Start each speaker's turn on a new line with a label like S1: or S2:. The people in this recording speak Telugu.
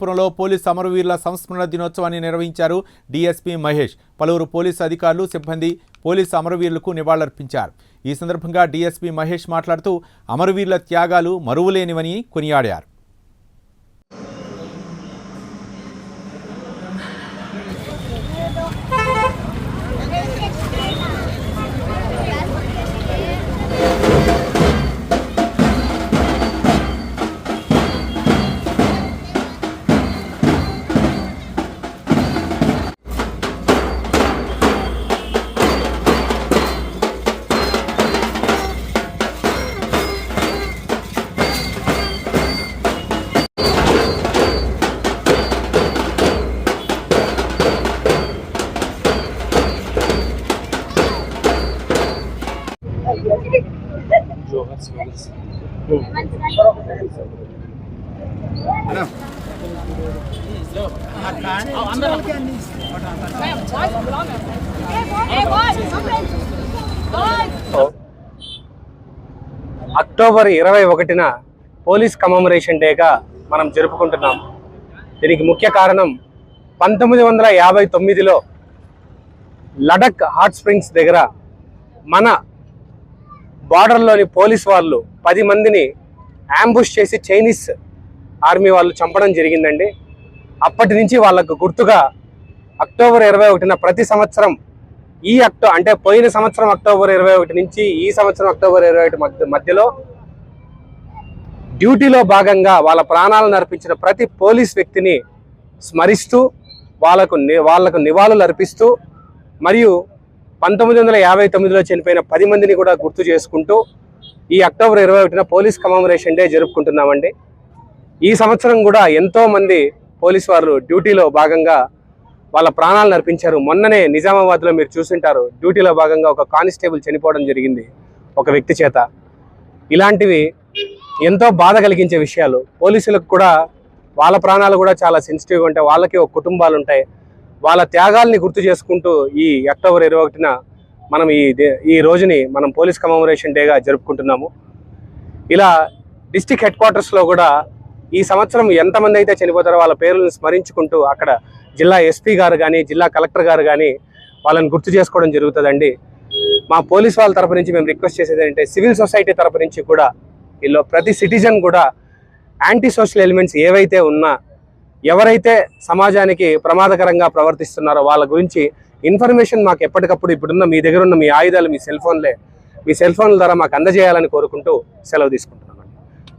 S1: పురంలో పోలీస్ సమరవీరుల సంస్మరణ దినోత్సవాన్ని నిర్వహించారు డీఎస్పీ మహేష్. పలువురు పోలీసు అధికారులు సిబ్బంది పోలీసు అమరవీరులకు నివాళులర్పించారు. ఈ సందర్భంగా డీఎస్పీ మహేష్ మాట్లాడుతూ అమరవీరుల త్యాగాలు మరువులేనివని కొనియాడారు.
S2: అక్టోబర్ ఇరవై ఒకటిన పోలీస్ కమమరేషన్ డేగా మనం జరుపుకుంటున్నాం. దీనికి ముఖ్య కారణం పంతొమ్మిది వందల యాభై తొమ్మిదిలో లడక్ హాట్ స్ప్రింగ్స్ దగ్గర మన బార్డర్లోని పోలీస్ వాళ్ళు పది మందిని యాంబుష్ చేసి చైనీస్ ఆర్మీ వాళ్ళు చంపడం జరిగిందండి. అప్పటి నుంచి వాళ్ళకు గుర్తుగా అక్టోబర్ ఇరవై ఒకటిన ప్రతి సంవత్సరం ఈ అక్టో అంటే పోయిన సంవత్సరం అక్టోబర్ ఇరవై ఒకటి నుంచి ఈ సంవత్సరం అక్టోబర్ ఇరవై ఒకటి మధ్య మధ్యలో డ్యూటీలో భాగంగా వాళ్ళ ప్రాణాలను అర్పించిన ప్రతి పోలీస్ వ్యక్తిని స్మరిస్తూ వాళ్ళకు వాళ్ళకు నివాళులు అర్పిస్తూ మరియు పంతొమ్మిది వందల యాభై తొమ్మిదిలో చనిపోయిన పది మందిని కూడా గుర్తు చేసుకుంటూ ఈ అక్టోబర్ ఇరవై ఒకటిన పోలీస్ కమామరేషన్ డే జరుపుకుంటున్నామండి. ఈ సంవత్సరం కూడా ఎంతో మంది పోలీస్ వారు డ్యూటీలో భాగంగా వాళ్ళ ప్రాణాలను అర్పించారు. మొన్ననే నిజామాబాద్లో మీరు చూసింటారు డ్యూటీలో భాగంగా ఒక కానిస్టేబుల్ చనిపోవడం జరిగింది ఒక వ్యక్తి చేత. ఇలాంటివి ఎంతో బాధ కలిగించే విషయాలు. పోలీసులకు కూడా వాళ్ళ ప్రాణాలు కూడా చాలా సెన్సిటివ్గా ఉంటాయి వాళ్ళకి ఒక కుటుంబాలు ఉంటాయి. వాళ్ళ త్యాగాల్ని గుర్తు చేసుకుంటూ ఈ అక్టోబర్ ఇరవై ఒకటిన మనం ఈ ఈ రోజుని మనం పోలీస్ కమమరేషన్ డేగా జరుపుకుంటున్నాము. ఇలా డిస్టిక్ హెడ్ క్వార్టర్స్లో కూడా ఈ సంవత్సరం ఎంతమంది అయితే చనిపోతారో వాళ్ళ పేర్లను స్మరించుకుంటూ అక్కడ జిల్లా ఎస్పీ గారు కానీ జిల్లా కలెక్టర్ గారు కానీ వాళ్ళని గుర్తు చేసుకోవడం జరుగుతుందండి. మా పోలీస్ వాళ్ళ తరపు నుంచి మేము రిక్వెస్ట్ చేసేది ఏంటంటే సివిల్ సొసైటీ తరపు నుంచి కూడా వీళ్ళు ప్రతి సిటిజన్ కూడా యాంటీ సోషల్ ఎలిమెంట్స్ ఏవైతే ఉన్నా ఎవరైతే సమాజానికి ప్రమాదకరంగా ప్రవర్తిస్తున్నారో వాళ్ళ గురించి ఇన్ఫర్మేషన్ మాకు ఎప్పటికప్పుడు ఇప్పుడున్న మీ దగ్గర ఉన్న మీ ఆయుధాలు మీ సెల్ ఫోన్లే మీ సెల్ ఫోన్ల ద్వారా మాకు అందజేయాలని కోరుకుంటూ సెలవు తీసుకుంటాం